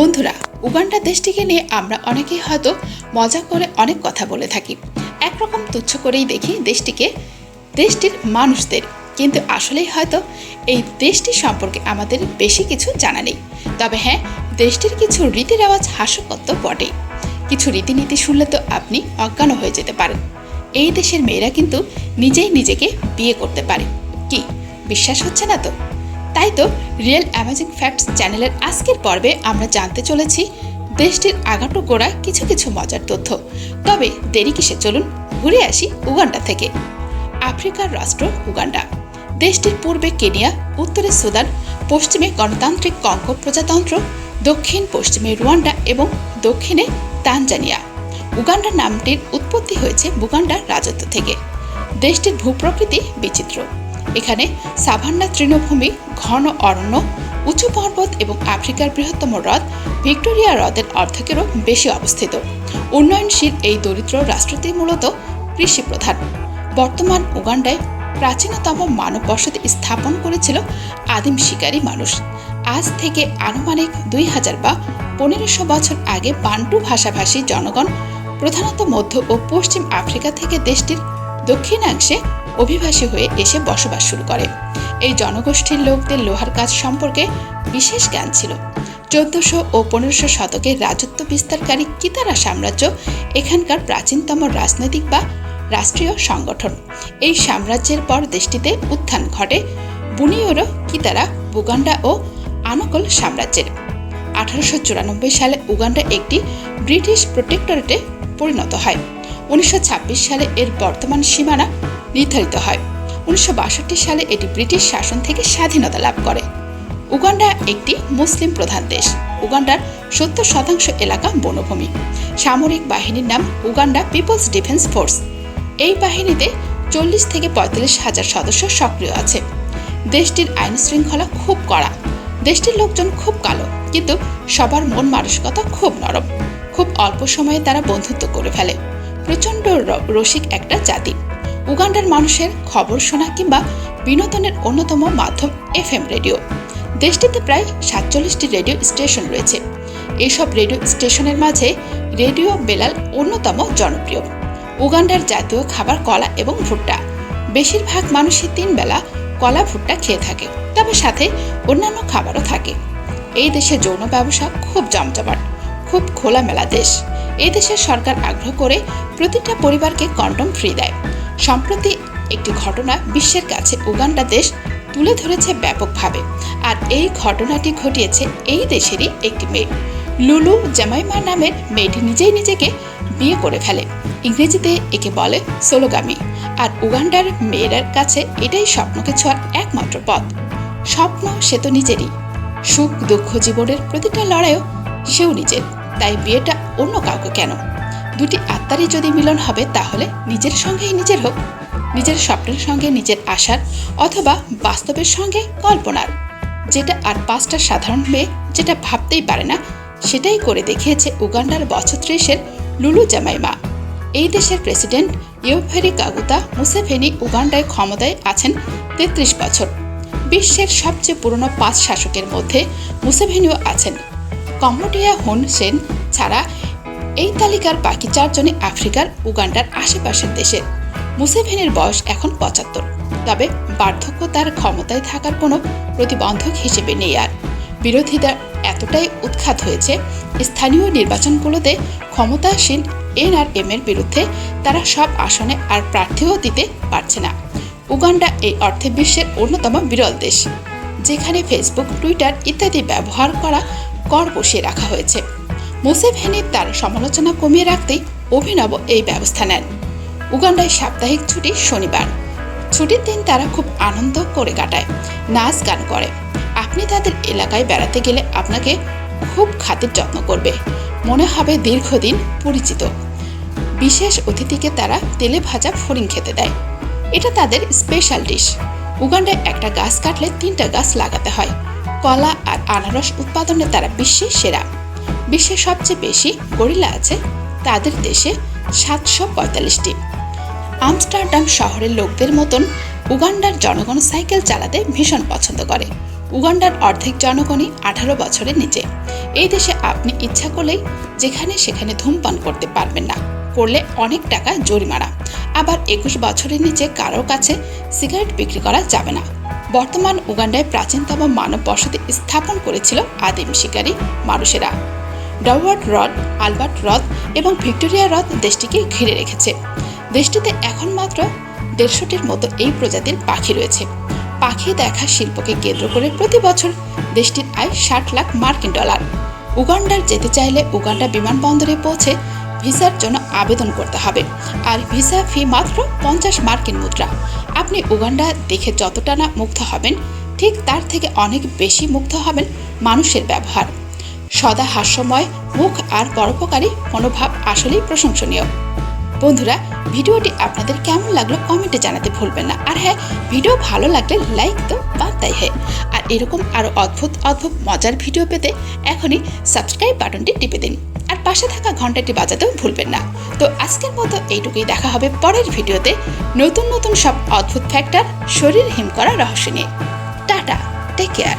বন্ধুরা, উগান্ডা দেশটিকে নিয়ে আমরা অনেকেই হয়তো মজা করে অনেক কথা বলে থাকি। একরকম তুচ্ছ করেই দেখি দেশটিকে, দেশটির মানুষদের। কিন্তু আসলেই হয়তো এই দেশটি সম্পর্কে আমাদের বেশি কিছু জানা নেই। তবে হ্যাঁ দেশটির কিছু রীতি রেওয়াজ হাস্যকর তো বটেই। কিছু রীতিনীতি শুনলে তো আপনি অজ্ঞান হয়ে যেতে পারেন। এই দেশের মেয়েরা কিন্তু নিজেই নিজেকে বিয়ে করতে পারে। কি, বিশ্বাস হচ্ছে না তো? তাই তো রিয়েল অ্যামাজিং ফ্যাক্টস চ্যানেলের আজকের পর্বে আমরা জানতে চলেছি দেশটির আগাটো গোড়া কিছু কিছু মজার তথ্য। তবে দেরি কিসে, চলুন ঘুরে আসি উগান্ডা থেকে। আফ্রিকার রাষ্ট্র উগান্ডা। দেশটির পূর্বে কেনিয়া, উত্তরে সুদান, পশ্চিমে গণতান্ত্রিক কঙ্গ প্রজাতন্ত্র, দক্ষিণ পশ্চিমে রুয়ান্ডা এবং দক্ষিণে তানজানিয়া। উগান্ডা নামটির উৎপত্তি হয়েছে বুগান্ডার রাজত্ব থেকে। দেশটির ভূপ্রকৃতি বিচিত্র। এখানে সাভান্না তৃণভূমি, ঘন অরণ্য, উঁচু পর্বত এবং আফ্রিকার বৃহত্তম হ্রদ, ভিক্টোরিয়া হ্রদের অর্ধেকেরও বেশি অবস্থিত। উন্নয়নশীল এই দরিদ্র রাষ্ট্রটি মূলত কৃষি প্রধান বর্তমান উগান্ডায় প্রাচীনতম মানব বসতি স্থাপন করেছিল আদিম শিকারী মানুষ। আজ থেকে আনুমানিক দুই হাজার বা পনেরোশো বছর আগে বান্টু ভাষাভাষী জনগণ প্রধানত মধ্য ও পশ্চিম আফ্রিকা থেকে দেশটির দক্ষিণাংশে অভিবাসী হয়ে এসে বসবাস শুরু করে। এই জনগোষ্ঠীর লোকদের লোহার কাজ সম্পর্কে বিশেষ জ্ঞান ছিল। চোদ্দশো ও পনেরোশো শতকের রাজত্ব বিস্তারকারী কিতারা সাম্রাজ্য এখানকার প্রাচীনতম রাজনৈতিক বা রাষ্ট্রীয় সংগঠন। এই সাম্রাজ্যের পর দেশটিতে উত্থান ঘটে বুনিওরো কিতারা, বুগান্ডা ও আনকল সাম্রাজ্যের। আঠারোশো চুরানব্বই সালে উগান্ডা একটি ব্রিটিশ প্রোটেক্টরেটে পরিণত হয়। উনিশশো ছাব্বিশ সালে এর বর্তমান সীমানা নির্ধারিত হয়। উনিশশো বাষট্টি সালে এটি ব্রিটিশ শাসন থেকে স্বাধীনতা লাভ করে। উগান্ডা একটি মুসলিম প্রধান দেশ। উগান্ডার সত্তর শতাংশ এলাকা বনভূমি। সামরিক বাহিনীর নাম উগান্ডা পিপলস ডিফেন্স ফোর্স। এই বাহিনীতে চল্লিশ থেকে পঁয়তাল্লিশ হাজার সদস্য সক্রিয় আছে। দেশটির আইন শৃঙ্খলা খুব কড়া। দেশটির লোকজন খুব কালো, কিন্তু সবার মন মানসিকতা খুব নরম। খুব অল্প সময়ে তারা বন্ধুত্ব করে ফেলে। প্রচণ্ড রসিক একটা জাতি। উগান্ডার মানুষের খবর শোনা কিংবা বিনোদনের অন্যতম মাধ্যম এফএম রেডিও। দেশটিতে প্রায় সাতচল্লিশটি রেডিও স্টেশন রয়েছে। এইসব রেডিও স্টেশনের মাঝে রেডিও বেলাল অন্যতম জনপ্রিয়। উগান্ডার জাতীয় খাবার কলা এবং ভুট্টা। বেশিরভাগ মানুষই তিন বেলা কলা, ভুট্টা খেয়ে থাকে, তবে সাথে অন্যান্য খাবারও থাকে। এই দেশে যৌন ব্যবসা খুব জমজমাট, খুব খোলামেলা দেশ। এই দেশের সরকার আগ্রহ করে প্রতিটা পরিবারকে কন্ডম ফ্রি দেয়। সম্প্রতি একটি ঘটনা বিশ্বের কাছে উগান্ডা দেশ তুলে ধরেছে ব্যাপকভাবে। আর এই ঘটনাটি ঘটিয়েছে এই দেশেরই একটি মেয়ে। লুলু জামাইমা নামের মেয়েটি নিজেই নিজেকে বিয়ে করে ফেলে। ইংরেজিতে একে বলে সোলোগামি। আর উগান্ডার মেয়েরার কাছে এটাই স্বপ্নকে ছোঁয়ার একমাত্র পথ। স্বপ্ন সে তো নিজেরই। সুখ দুঃখ জীবনের প্রতিটা লড়াইও সেও নিজের। তাই বিয়েটা অন্য কাউকে কেন? দুটি আত্মারই যদি মিলন হবে, তাহলে নিজের সঙ্গেই নিজের হোক। নিজের স্বপ্নের সঙ্গে নিজের আশার অথবা বাস্তবের সঙ্গে কল্পনার। যেটা আর পাঁচটা সাধারণ মেয়ে যেটা ভাবতেই পারে না, সেটাই করে দেখিয়েছে উগান্ডার বছর ত্রিশের লুলু জামাইমা। এই দেশের প্রেসিডেন্ট ইউফেরি কাগুতা মুসেভেনি উগান্ডায় ক্ষমতায় আছেন তেত্রিশ বছর। বিশ্বের সবচেয়ে পুরনো পাঁচ শাসকের মধ্যে মুসেভেনিও আছেন। কম্বোডিয়া হুন সেন ছাড়া এই তালিকার বাকি চারজনই আফ্রিকার, উগান্ডার আশেপাশের দেশের মুসেভেনির বয়স এখন পঁচাত্তর। তবে বার্ধক্য তার ক্ষমতায় থাকার কোনো প্রতিবন্ধক হিসেবে নেই আর। বিরোধীরা এতটাই উৎখাত হয়েছে, স্থানীয় নির্বাচনগুলোতে ক্ষমতাসীন এনআরএম এর বিরুদ্ধে তারা সব আসনে আর প্রার্থীও দিতে পারছে না। উগান্ডা এই অর্থে বিশ্বের অন্যতম বিরল দেশ, যেখানে ফেসবুক, টুইটার ইত্যাদি ব্যবহার করা কর বসিয়ে রাখা হয়েছে। মুসেভেনি তার সমালোচনা কমিয়ে রাখতেই অভিনব এই ব্যবস্থা নেন। উগান্ডায় সাপ্তাহিক ছুটি শনিবার। ছুটির দিন তারা খুব আনন্দ করে কাটায়, নাচ গান করে। আপনি তাদের এলাকায় বেড়াতে গেলে আপনাকে খুব খাতির যত্ন করবে। মনে হবে দীর্ঘদিন পরিচিত। বিশেষ অতিথিকে তারা তেলে ভাজা ফড়িং খেতে দেয়। এটা তাদের স্পেশাল ডিশ উগান্ডায় একটা গাছ কাটলে তিনটা গাছ লাগাতে হয়। কলা আর আনারস উৎপাদনে তারা বিশ্বে সেরা। বিশ্বের সবচেয়ে বেশি গরিলা আছে তাদের দেশে সাতশো পঁয়তাল্লিশটি। আমস্টারডাম শহরের লোকদের মতন উগান্ডার জনগণ সাইকেল চালাতে ভীষণ পছন্দ করে। উগান্ডার অর্ধেক জনগণই আঠারো বছরের নিচে। এই দেশে আপনি ইচ্ছা করলেই যেখানে সেখানে ধূমপান করতে পারবেন না। করলে অনেক টাকা জরিমানা। আবার একুশ বছরের নিচে কারোর কাছে সিগারেট বিক্রি করা যাবে না। বর্তমান উগান্ডায় প্রাচীনতম মানব বসতি স্থাপন করেছিল আদিম শিকারী মানুষেরা। ডাওয়ার্ড হ্রদ আলবার্ট হ্রদ এবং ভিক্টোরিয়া হ্রদ দেশটিকে ঘিরে রেখেছে। দেশটিতে এখন মাত্র দেড়শোটির মতো এই প্রজাতির পাখি রয়েছে। পাখি দেখা শিল্পকে কেন্দ্র করে প্রতি বছর দেশটির আয় ষাট লাখ মার্কিন ডলার। উগান্ডার যেতে চাইলে উগান্ডা বিমানবন্দরে পৌঁছে ভিসার জন্য আবেদন করতে হবে। আর ভিসা ফি মাত্র পঞ্চাশ মার্কিন মুদ্রা। আপনি উগান্ডা দেখে যতটা না মুগ্ধ হবেন, ঠিক তার থেকে অনেক বেশি মুগ্ধ হবেন মানুষের ব্যবহার। সদা হাস্যময়, মুখ আর পরোপকারী মনোভাব আসলেই প্রশংসনীয়। বন্ধুরা, ভিডিওটি আপনাদের কেমন লাগল কমেন্টে জানাতে ভুলবেন না। আর হ্যাঁ ভিডিও ভালো লাগলে লাইক তো বার্তাই হ্যাঁ। আর এরকম আরও অদ্ভুত অদ্ভুত, মজার ভিডিও পেতে এখনই সাবস্ক্রাইব বাটনটি টিপে দিন। আর পাশে থাকা ঘন্টাটি বাজাতেও ভুলবেন না। তো আজকের মতো এইটুকুই দেখা হবে পরের ভিডিওতে নতুন নতুন সব অদ্ভুত ফ্যাক্টর শরীর হিম করা রহস্য নিয়ে। Tata take care